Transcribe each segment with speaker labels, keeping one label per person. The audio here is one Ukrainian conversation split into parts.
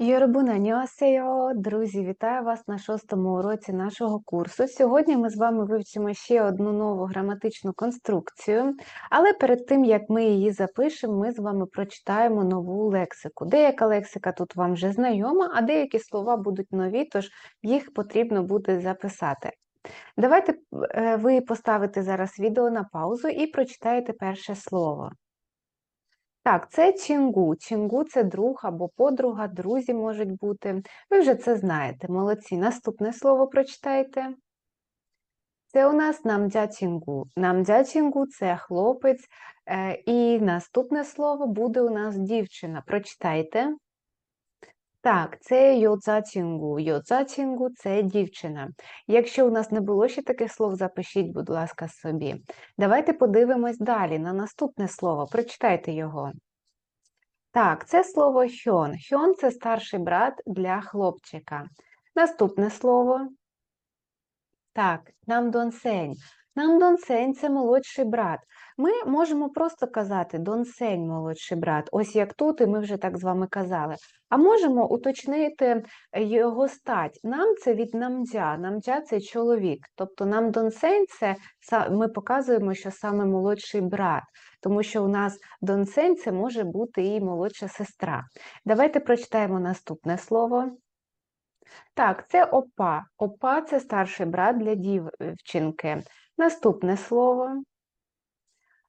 Speaker 1: Йорбун аньосео! Друзі, вітаю вас на шостому уроці нашого курсу. Сьогодні ми з вами вивчимо ще одну нову граматичну конструкцію, але перед тим, як ми її запишемо, ми з вами прочитаємо нову лексику. Деяка лексика тут вам вже знайома, а деякі слова будуть нові, тож їх потрібно буде записати. Давайте е, ви поставите зараз відео на паузу і прочитаєте перше слово. Так, це чінгу. Чінгу це друг або подруга, друзі можуть бути. Ви вже це знаєте. Молодці. Наступне слово прочитайте. Це у нас намдя чінгу. Намдя чінгу це хлопець. Е, І наступне слово буде у нас дівчина. Прочитайте. Так, це йоцачінгу. Йоцачінгу це дівчина. Якщо у нас не було ще таких слов, запишіть, будь ласка, собі. Давайте подивимось далі на наступне слово. Прочитайте його. Так, це слово хьон. Хьон це старший брат для хлопчика. Наступне слово. Так, намдонсень. Намдонсень це молодший брат. Ми можемо просто казати донсень молодший брат, ось як тут, і ми вже так з вами казали. А можемо уточнити його стать. Нам це від намдя. Намдя це чоловік. Тобто нам донсень це ми показуємо, що саме молодший брат, тому що у нас донсень це може бути і молодша сестра. Давайте прочитаємо наступне слово. Так, це опа. Опа це старший брат для дівчинки. Наступне слово.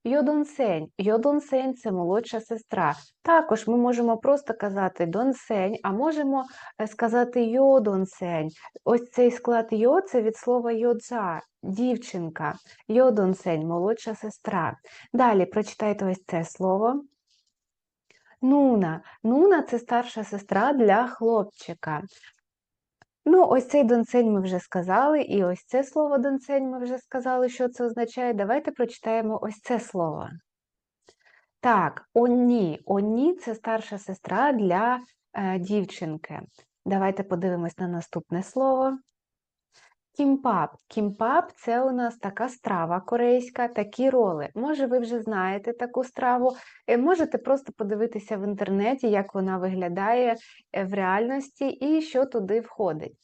Speaker 1: Йодонсень. Йодонсень це молодша сестра. Також ми можемо просто казати донсень, а можемо е, сказати йодонсень. Ось цей склад йо це від слова йодза, дівчинка. Йодонсень, молодша сестра. Далі прочитайте ось це слово. Нуна. Нуна це старша сестра для хлопчика. Ну, ось цей донцень ми вже сказали, і ось це слово донцень ми вже сказали, що це означає. Давайте прочитаємо ось це слово. Так, оні. Оні це старша сестра для е, дівчинки. Давайте подивимось на наступне слово. Кімпап. Кімпап це у нас така страва корейська, такі роли. Може, ви вже знаєте таку страву, е, можете просто подивитися в інтернеті, як вона виглядає е, в реальності і що туди входить.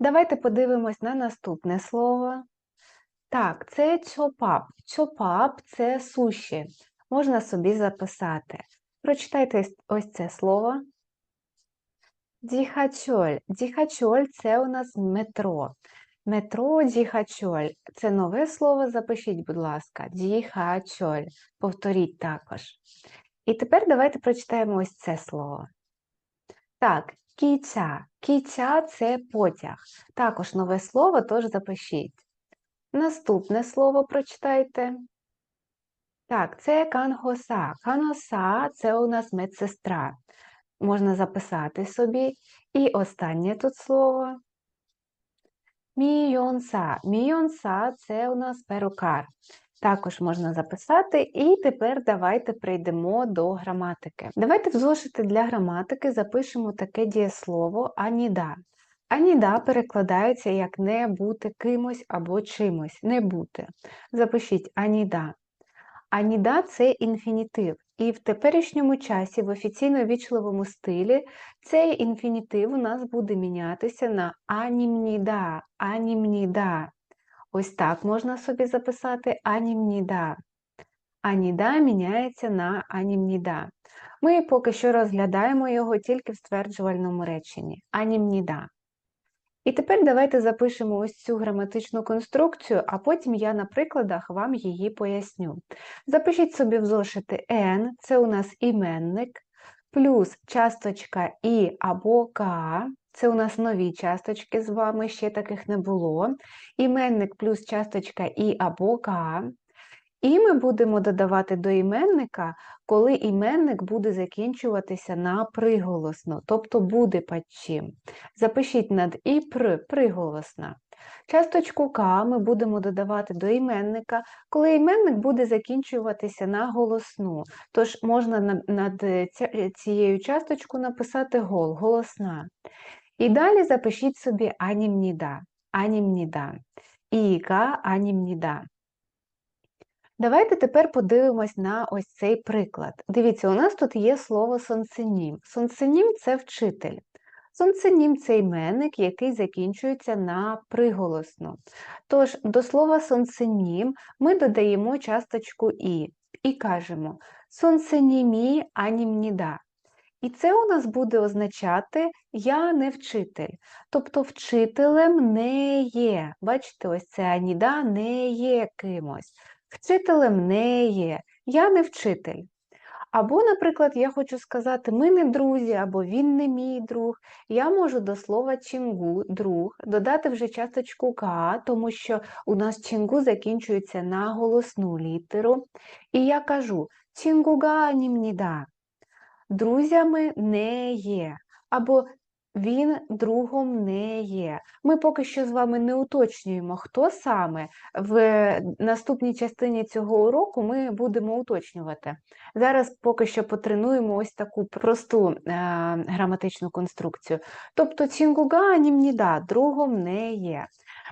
Speaker 1: Давайте подивимось на наступне слово. Так, це чопап. Чопап це суші. Можна собі записати. Прочитайте ось це слово. Діхачоль. Діхачоль це у нас метро. Метро діхачоль. Це нове слово, запишіть, будь ласка, діхачоль. Повторіть також. І тепер давайте прочитаємо ось це слово. Так, кіця. Кіця це потяг. Також нове слово, тож запишіть. Наступне слово прочитайте. Так, це кангоса. Кангоса це у нас медсестра можна записати собі. І останнє тут слово. Мійонса. Мійонса це у нас перукар. Також можна записати, і тепер давайте прийдемо до граматики. Давайте в зошити для граматики запишемо таке дієслово аніда. Аніда перекладається як не бути кимось або чимось, не бути. Запишіть аніда. Аніда це інфінітив. І в теперішньому часі, в офіційно вічливому стилі, цей інфінітив у нас буде мінятися на анімніда, анімніда. Ось так можна собі записати анімніда. Аніда міняється на анімніда. Ми поки що розглядаємо його тільки в стверджувальному реченні. Анімніда. І тепер давайте запишемо ось цю граматичну конструкцію, а потім я на прикладах вам її поясню. Запишіть собі в зошити N, це у нас іменник, плюс часточка І або К, це у нас нові часточки з вами, ще таких не було. Іменник плюс часточка І або К. І ми будемо додавати до іменника, коли іменник буде закінчуватися на приголосно, тобто буде під чим. Запишіть над і пр приголосна. Часточку К ми будемо додавати до іменника, коли іменник буде закінчуватися на голосну. Тож можна над цією часточкою написати гол, голосна. І далі запишіть собі анімніда. анімніда. Іка анімніда. Давайте тепер подивимось на ось цей приклад. Дивіться, у нас тут є слово сонценім. Сонценім це вчитель. Сонценім це іменник, який закінчується на приголосну. Тож до слова сонценім ми додаємо часточку і і кажемо сонценімі анімніда. І це у нас буде означати я не вчитель. Тобто вчителем не є. Бачите, ось це аніда не є кимось. Вчителем не є. Я не вчитель. Або, наприклад, я хочу сказати, ми не друзі, або він не мій друг. Я можу до слова чінгу, друг, додати вже часточку ка, тому що у нас чінгу закінчується на голосну літеру. І я кажу чінгуга німніда. Друзями не є. Або він другом не є. Ми поки що з вами не уточнюємо, хто саме. В наступній частині цього уроку ми будемо уточнювати. Зараз поки що потренуємо ось таку просту е, граматичну конструкцію. Тобто цінгуга німніда, другом не є.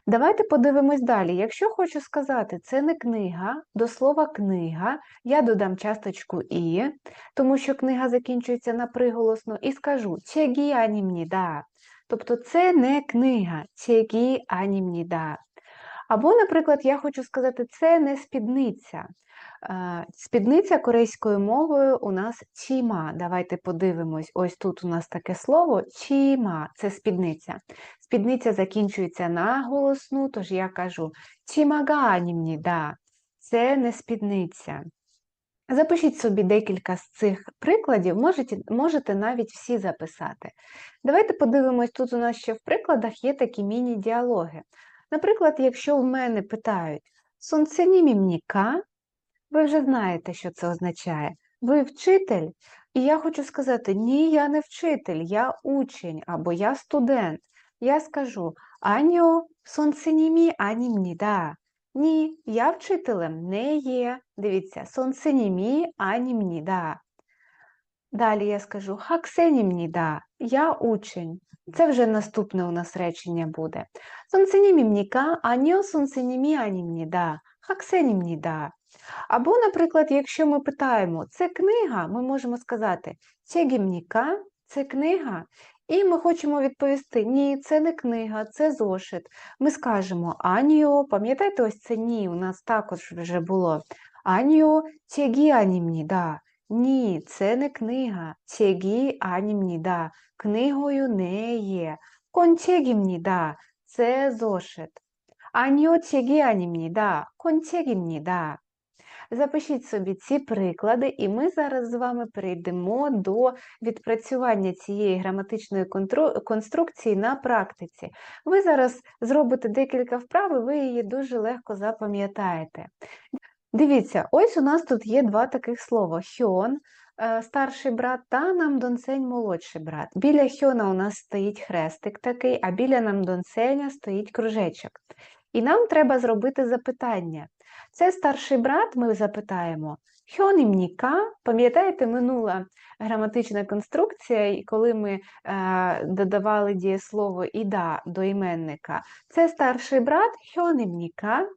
Speaker 1: Давайте подивимось далі. Якщо хочу сказати, це не книга, до слова книга, я додам часточку і, тому що книга закінчується на приголосно, і скажу анімніда. Тобто це не книга, анімніда. Або, наприклад, я хочу сказати, це не спідниця. Спідниця корейською мовою у нас чіма. Давайте подивимось, ось тут у нас таке слово чіма це спідниця. Спідниця закінчується на голосну, тож я кажу чімаганімніда, це не спідниця. Запишіть собі декілька з цих прикладів, можете можете навіть всі записати. Давайте подивимось, тут у нас ще в прикладах є такі міні-діалоги. Наприклад, якщо в мене питають сонценімімніка, ви вже знаєте, що це означає. Ви вчитель, і я хочу сказати, ні, я не вчитель, я учень або я студент. Я скажу Аньо сонценімі анімніда. Ні, я вчителем не є. Дивіться, сонценімі анімніда. Далі я скажу хаксенімніда, я учень. Це вже наступне у нас речення буде. Сонценімімніка, аньо сонценімі анімніда, хаксенімніда. Або, наприклад, якщо ми питаємо, це книга, ми можемо сказати «Цегімніка» – це книга. І ми хочемо відповісти: ні, це не книга, це зошит. Ми скажемо аніо, пам'ятаєте, ось це ні, у нас також вже було. Аніо цегі анімніда. Ні, це не книга. Цегі анімніда. Книгою не є. Кончегімніда це зошит. Аніо цегі анімніда. Кончегімніда. Запишіть собі ці приклади, і ми зараз з вами перейдемо до відпрацювання цієї граматичної конструкції на практиці. Ви зараз зробите декілька вправ, і ви її дуже легко запам'ятаєте. Дивіться, ось у нас тут є два таких слова: хьон, е, старший брат та намдонсень молодший брат. Біля хьона у нас стоїть хрестик такий, а біля намдонсеня стоїть кружечок. І нам треба зробити запитання. Це старший брат, ми запитаємо, хьонімніка, пам'ятаєте, минула граматична конструкція, коли ми е, додавали дієслово іда до іменника. Це старший брат хьонімніка.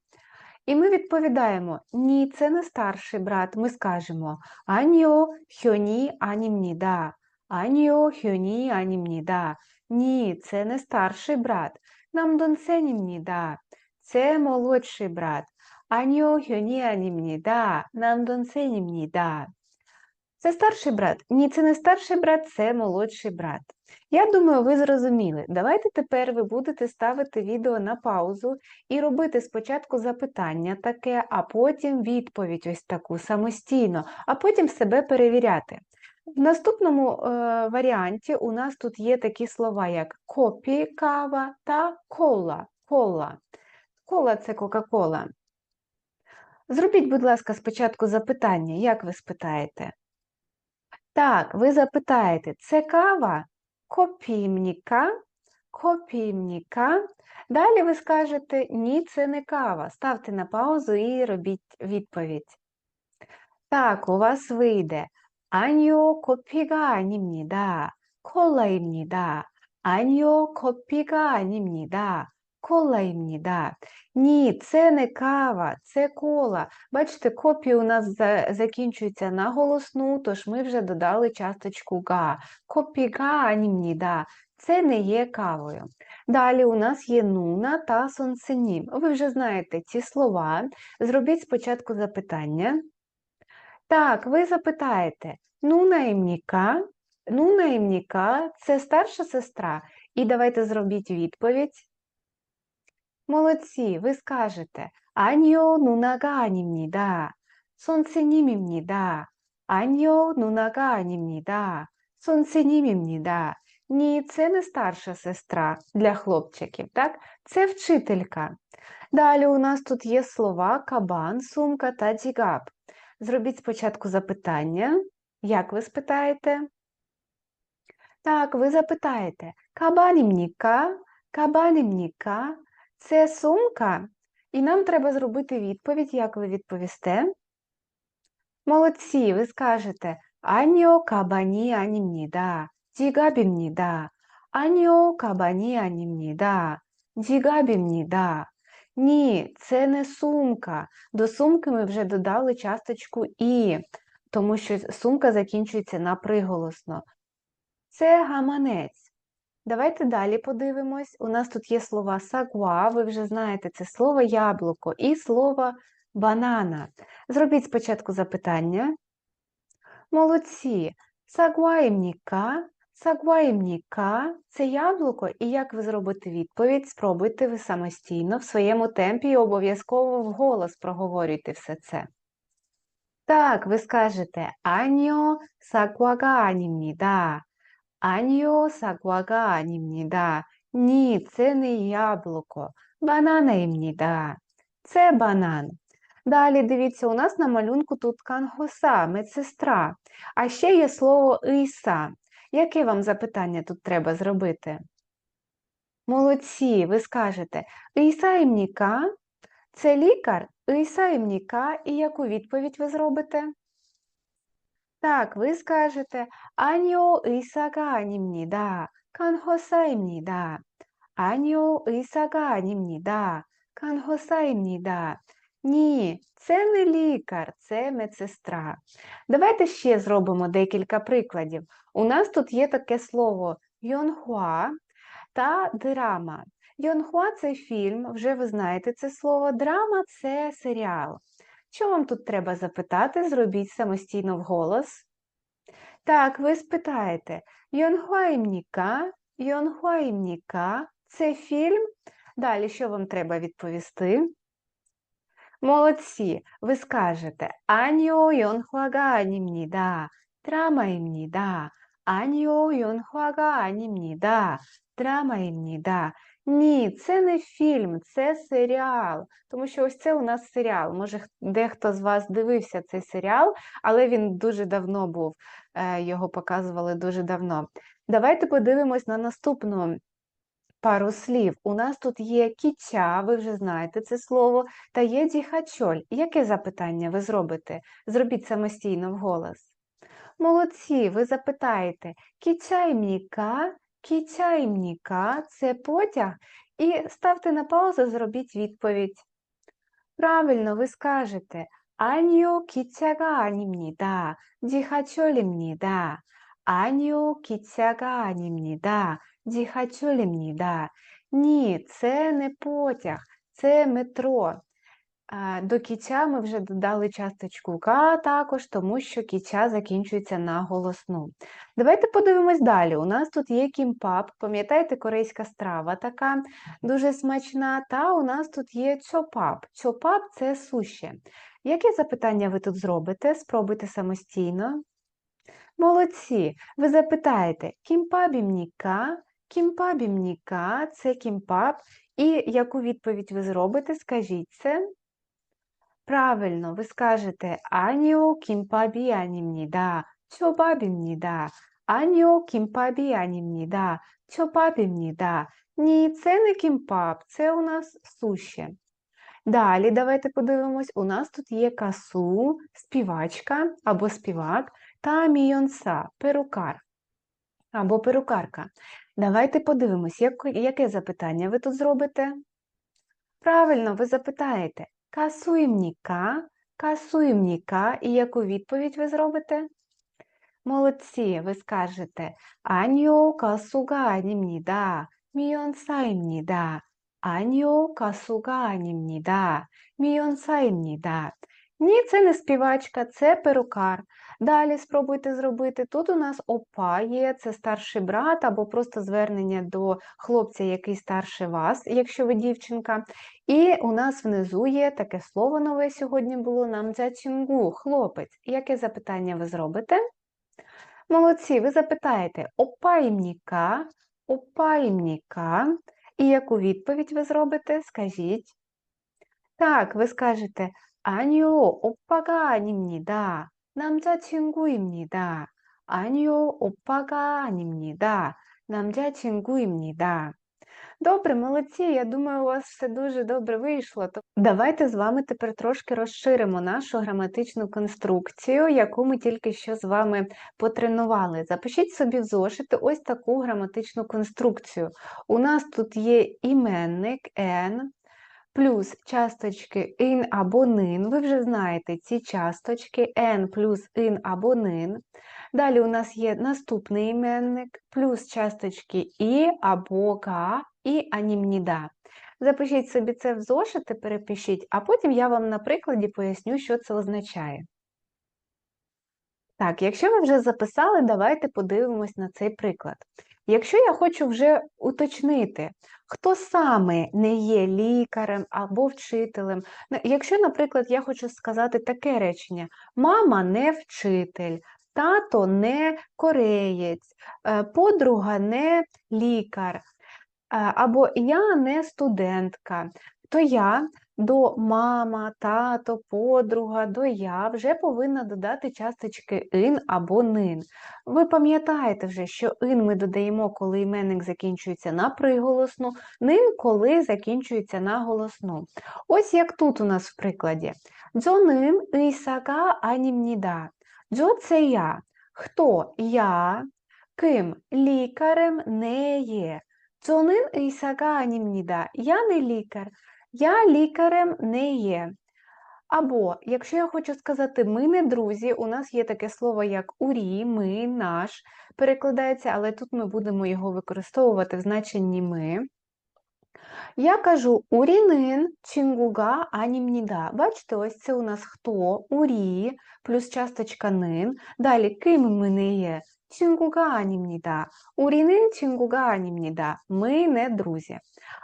Speaker 1: І ми відповідаємо: ні, це не старший брат. Ми скажемо аніо хьоні анімніда. Аніо хьоні анімніда. Ні, це не старший брат. Нам донсенімніда. Це молодший брат. Аніо хьоні анімніда, нам донсенімніда. Це старший брат? Ні, це не старший брат, це молодший брат. Я думаю, ви зрозуміли. Давайте тепер ви будете ставити відео на паузу і робити спочатку запитання таке, а потім відповідь ось таку самостійно, а потім себе перевіряти. В наступному е, варіанті у нас тут є такі слова, як копі, кава та кола. Кола кола це Кока-Кола. Зробіть, будь ласка, спочатку запитання, як ви спитаєте? Так, ви запитаєте, це кава копівніка, копівніка. Далі ви скажете ні, це не кава. Ставте на паузу і робіть відповідь. Так, у вас вийде аньо копіга німніда, кола імніда, аньо копіга німніда. Колеймні, да. Ні, це не кава, це кола. Бачите, копі у нас закінчується на голосну, тож ми вже додали часточку га. Копіга анімні, да. Це не є кавою. Далі у нас є нуна та сонценім. Ви вже знаєте ці слова. Зробіть спочатку запитання. Так, ви запитаєте, нуна імніка, нуна імніка це старша сестра. І давайте зробіть відповідь. Молодці, ви скажете Аньо нунага анімніда, сонценімімніда, Аньо нунага анімніда, сонценімімніда. Ні, це не старша сестра для хлопчиків, так? Це вчителька. Далі у нас тут є слова кабан, сумка та дігаб. Зробіть спочатку запитання. Як ви спитаєте? Так, ви запитаєте кабанімніка, кабанімніка – це сумка, і нам треба зробити відповідь, як ви відповісте. Молодці, ви скажете аніо кабані анімніда, дігабімніда, аніо кабані анімніда, дігабімніда. Ні, це не сумка. До сумки ми вже додали часточку і, тому що сумка закінчується на приголосно. Це гаманець. Давайте далі подивимось. У нас тут є слова сагуа, ви вже знаєте, це слово яблуко і слово банана. Зробіть спочатку запитання. Молодці. Сагуаємніка, сагуаємніка – це яблуко, і як ви зробите відповідь, спробуйте ви самостійно в своєму темпі і обов'язково вголос проговорюйте все це. Так, ви скажете аньо сагуаганімніда. Аніо сагуага анімніда. Ні, це не яблуко. Бананаїмніда. Це банан. Далі дивіться, у нас на малюнку тут кангоса, медсестра. А ще є слово іса. Яке вам запитання тут треба зробити? Молодці, ви скажете Іса імніка – це лікар, Іса імніка, і яку відповідь ви зробите? Так, ви скажете Аньо ісаганімніда, канхосаймніда. Аньо ісаганімніда, канхосаймніда. Ні, це не лікар, це медсестра. Давайте ще зробимо декілька прикладів. У нас тут є таке слово йонхуа та драма. Йонхуа це фільм, вже ви знаєте це слово, драма це серіал. Що вам тут треба запитати? Зробіть самостійно вголос. Так, ви спитаєте, Йонхуаїмніка, Йонхуаїмніка – це фільм? Далі, що вам треба відповісти? Молодці, ви скажете Аніо Йонхуага анімніда, драмаїмніда, Аніо Йонхуага анімніда, драмаїмніда. Ні, це не фільм, це серіал. Тому що ось це у нас серіал. Може, дехто з вас дивився цей серіал, але він дуже давно був, е, його показували дуже давно. Давайте подивимось на наступну пару слів. У нас тут є кіча, ви вже знаєте це слово, та є діхачоль. Яке запитання ви зробите? Зробіть самостійно вголос. Молодці, ви запитаєте, кічаймніка, Кіцяймніка це потяг. І ставте на паузу, зробіть відповідь. Правильно, ви скажете Аньо кіцяга анімніда, діхачолімніда, Аньо кіцяга анімніда, діхачолімніда. Ні, це не потяг, це метро. До кіча ми вже додали часточку К також, тому що кіча закінчується на голосну. Давайте подивимось далі. У нас тут є кімпап, пам'ятаєте, корейська страва така дуже смачна, та у нас тут є чопап. Чопап – це суші. Яке запитання ви тут зробите? Спробуйте самостійно. Молодці! Ви запитаєте, кімпабімніка, кімпабімніка – це кімпап, і яку відповідь ви зробите, скажіть це. Правильно, ви скажете Аніо кімпабі анімніда, чобабімніда, Аніо кімпабі анімніда, чобабімніда. Ні, це не кімпаб, це у нас суші. Далі, давайте подивимось, у нас тут є касу, співачка або співак та мійонса, перукар або перукарка. Давайте подивимось, яке запитання ви тут зробите. Правильно, ви запитаєте, Касуємніка, касуємніка. І яку відповідь ви зробите? Молодці, ви скажете Аньо касуга німніда, міонсаймніда, Аньо касуга німніда, міонсаймніда. Ні, це не співачка, це перукар. Далі спробуйте зробити. Тут у нас опа є, це старший брат, або просто звернення до хлопця, який старше вас, якщо ви дівчинка. І у нас внизу є таке слово нове сьогодні було нам дзячінгу, хлопець. Яке запитання ви зробите? Молодці, ви запитаєте опаймніка, опаймніка. І яку відповідь ви зробите? Скажіть. Так, ви скажете аню, опаганімні, да. 남자친구입니다. 아니요, 오빠가 아닙니다. 남자친구입니다. Добре, молодці, я думаю, у вас все дуже добре вийшло. То Давайте з вами тепер трошки розширимо нашу граматичну конструкцію, яку ми тільки що з вами потренували. Запишіть собі в зошити ось таку граматичну конструкцію. У нас тут є іменник «ен», плюс часточки «ин» або «нин». Ви вже знаєте ці часточки «ен» плюс «ин» або «нин». Далі у нас є наступний іменник, плюс часточки «і» або «га» і «анімніда». Запишіть собі це в зошити, перепишіть, а потім я вам на прикладі поясню, що це означає. Так, якщо ви вже записали, давайте подивимось на цей приклад. Якщо я хочу вже уточнити, хто саме не є лікарем або вчителем, якщо, наприклад, я хочу сказати таке речення: мама не вчитель, тато не кореєць, е, подруга не лікар, е, або я не студентка, то я до мама, тато, подруга, до я вже повинна додати часточки ин або нин. Ви пам'ятаєте вже, що ин ми додаємо, коли іменник закінчується на приголосну, нин, коли закінчується на голосну. Ось як тут у нас в прикладі. Дзонин ісага анімніда. Дзо це я. Хто я? Ким лікарем не є. Дзонин ісага анімніда. Я не лікар. Я лікарем не є. Або, якщо я хочу сказати ми не друзі, у нас є таке слово як урі, ми, наш, перекладається, але тут ми будемо його використовувати в значенні ми. Я кажу урінин чінгуга анімніда. Бачите, ось це у нас хто? Урі, плюс часточка нин. Далі ким ми не є? 친구가 아닙니다. 우리는 친구가 아닙니다. Ми не друзі.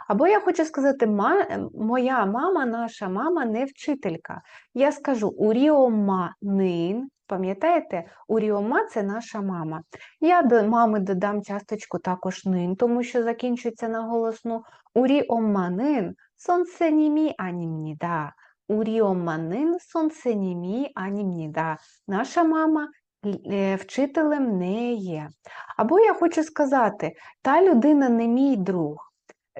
Speaker 1: Або я хочу сказати, моя мама, наша мама не вчителька. Я скажу уріома нин. Пам'ятаєте, уріома це наша мама. Я до мами додам часточку також нин, тому що закінчується на голосну. уріоманин сонценімі анімніда. уріоманин сонценімі анімніда. Наша мама Е, вчителем не є. Або я хочу сказати, та людина не мій друг,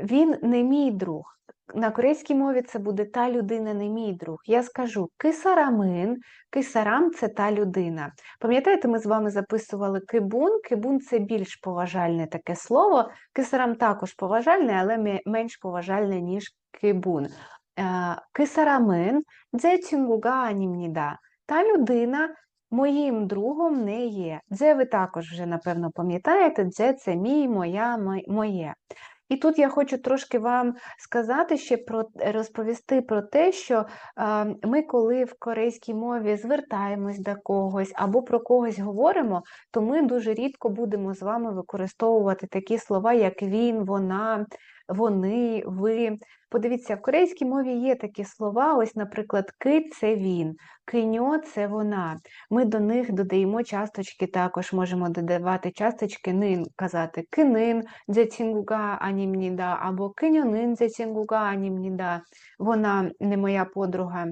Speaker 1: він не мій друг. На корейській мові це буде та людина не мій друг. Я скажу кисарамин, кисарам це та людина. Пам'ятаєте, ми з вами записували кибун. Кибун це більш поважальне таке слово. Кисарам також поважальне, але менш поважальне, ніж кибун. Е, кисарамин це анімніда. Та людина моїм другом не є. Дзе ви також вже, напевно, пам'ятаєте, дзе це мій, моя, моє. І тут я хочу трошки вам сказати ще про розповісти про те, що е, ми, коли в корейській мові звертаємось до когось або про когось говоримо, то ми дуже рідко будемо з вами використовувати такі слова, як він, вона, вони, ви. Подивіться, в корейській мові є такі слова, ось, наприклад, ки це він, киньо це вона. Ми до них додаємо часточки, також можемо додавати часточки нин, казати кинин дзецінгуга анімніда, або киньонин дзецінгуга анімніда, вона не моя подруга.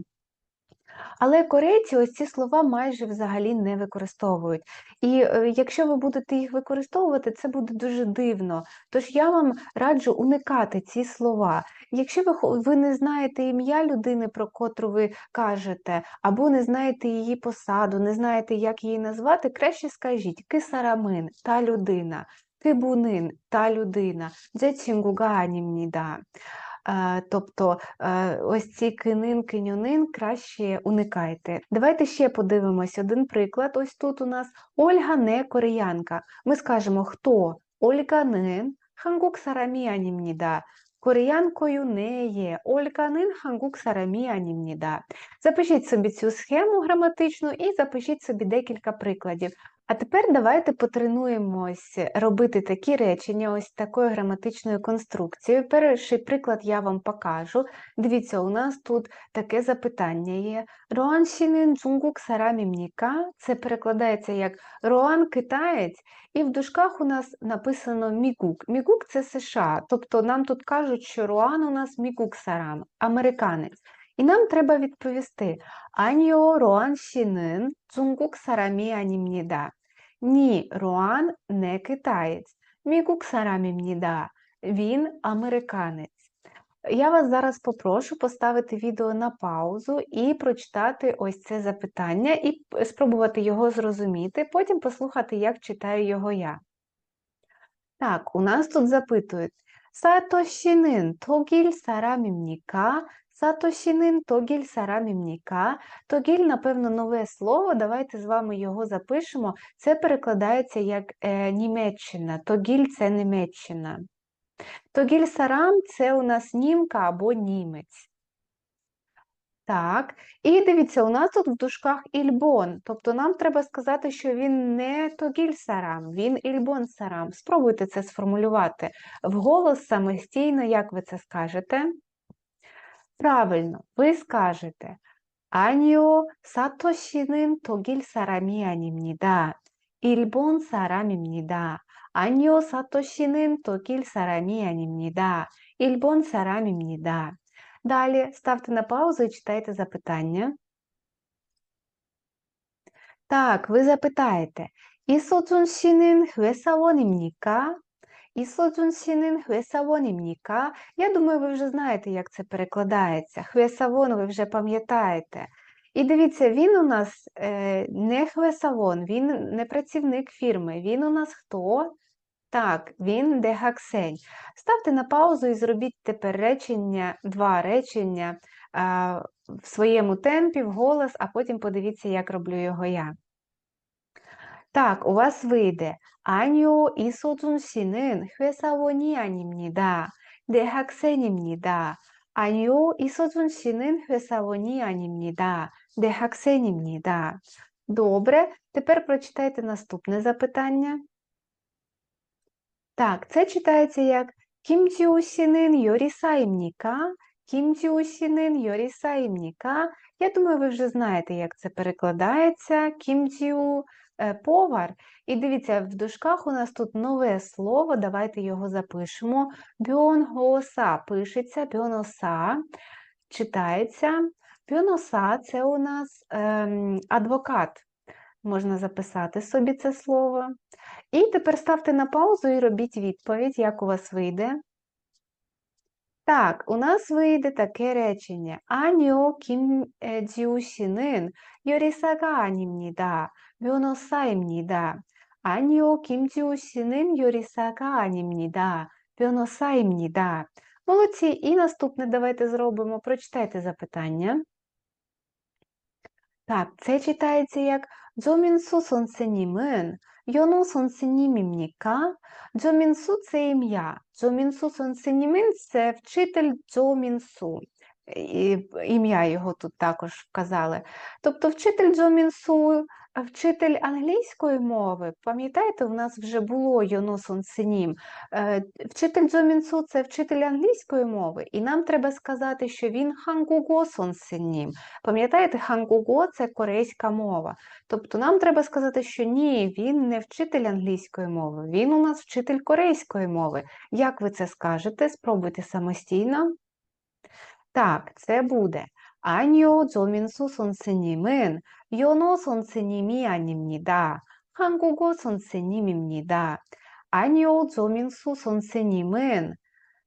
Speaker 1: Але корейці ось ці слова майже взагалі не використовують. І е, якщо ви будете їх використовувати, це буде дуже дивно. Тож я вам раджу уникати ці слова. Якщо ви ви не знаєте ім'я людини, про котру ви кажете, або не знаєте її посаду, не знаєте, як її назвати, краще скажіть кисарамин та людина, кибунин та людина, дзецінгуганімніда. Е, тобто е, ось ці кинин-киньонин краще уникайте. Давайте ще подивимось один приклад. Ось тут у нас Ольга не кореянка. Ми скажемо, хто Ольга не хангук сараміанімніда. Кореянкою не є Ольканин хангук сарамі анімніда. Запишіть собі цю схему граматичну і запишіть собі декілька прикладів. А тепер давайте потренуємось робити такі речення ось такою граматичною конструкцією. Перший приклад я вам покажу. Дивіться, у нас тут таке запитання є: Роанщинин джунгук сарамімніка. Це перекладається як Руан китаєць, і в дужках у нас написано Мігук. Мігук це США, тобто нам тут кажуть, що Руан у нас Мігук Сарам, американець. І нам треба відповісти: Аніо Роан Шінин, Цунгук Сарамі Анімніда. Ні, Руан не китаєць. Мікуксарамі мніда, він американець. Я вас зараз попрошу поставити відео на паузу і прочитати ось це запитання і спробувати його зрозуміти, потім послухати, як читаю його я. Так, у нас тут запитують Сатошінин Тогіль Сарамімніка Сатошінин, тогіль сарамімніка. Тогіль, напевно, нове слово. Давайте з вами його запишемо. Це перекладається як е, Німеччина. Тогіль це Німеччина. Тогіль сарам це у нас німка або німець. Так, і дивіться, у нас тут в дужках ільбон. Тобто нам треба сказати, що він не тогіль сарам, він ільбон сарам. Спробуйте це сформулювати. Вголос самостійно, як ви це скажете? Правильно, ви скажете Аніо Сатошіним Тогіль Сарамі Анімніда. Ільбон Сарамімніда. Аніо Сатошіним Тогіль Сарамі Анімніда. Ільбон Сарамімніда. Далі ставте на паузу і читайте запитання. Так, ви запитаєте. Ісоцун Сінин Хвесавонімніка? Ісо Сінин Хвесавон імніка. Я думаю, ви вже знаєте, як це перекладається. Хвесавон ви вже пам'ятаєте. І дивіться, він у нас е, не хвесавон, він не працівник фірми, він у нас хто? Так, він дегаксень. Ставте на паузу і зробіть тепер речення, два речення в своєму темпі, в голос, а потім подивіться, як роблю його я. Так, у вас вийде 아니요, 이소준 씨는 회사원이 아닙니다. 대학생입니다. 아니요, 이소준 씨는 회사원이 아닙니다. 대학생입니다. Добре, тепер прочитайте наступне запитання. Так, це читається як 김지우 씨는 요리사입니까? 김지우 씨는 요리사입니까? Я думаю, ви вже знаєте, як це перекладається. 김지우 е, повар. І дивіться, в дужках у нас тут нове слово, давайте його запишемо. Бьонгоса пишеться, бьоноса читається. Бьоноса – це у нас ем, адвокат. Можна записати собі це слово. І тепер ставте на паузу і робіть відповідь, як у вас вийде. Так, у нас вийде таке речення. 아니요, 김지우 씨는 요리사가 아닙니다. 변호사입니다. 아니요, 김지우 씨는 요리사가 아닙니다. 변호사입니다. Молодці. І наступне давайте зробимо. Прочитайте запитання. Так, це читається як 조민 Йону сон синімімніка. Джомінсу це ім'я. Джомінсу сон синімін це вчитель Джомінсу. Ім'я його тут також вказали. Тобто вчитель Джомінсу а вчитель англійської мови, пам'ятаєте, у нас вже було Йонусон Синім. Е, вчитель Дзомінсу це вчитель англійської мови, і нам треба сказати, що він хангугосон Синім. Пам'ятаєте, хангуго це корейська мова. Тобто нам треба сказати, що ні, він не вчитель англійської мови, він у нас вчитель корейської мови. Як ви це скажете? Спробуйте самостійно. Так, це буде. Аньо дзомінсу сонсинімин – 연호 선생님이 아닙니다. 한국어 선생님입니다. 아니요, 조민수 선생님은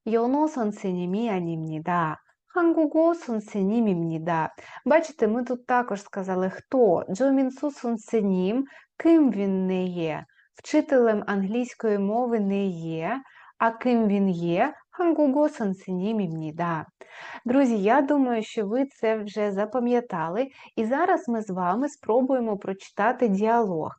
Speaker 1: 연호 선생님이 아닙니다. 한국어 선생님입니다. Бачите, ми тут також сказали, хто. Джомінсу Сонсенім, ким він не є. Вчителем англійської мови не є. А ким він є? 한국어 선생님입니다. Друзі, я думаю, що ви це вже запам'ятали, і зараз ми з вами спробуємо прочитати діалог.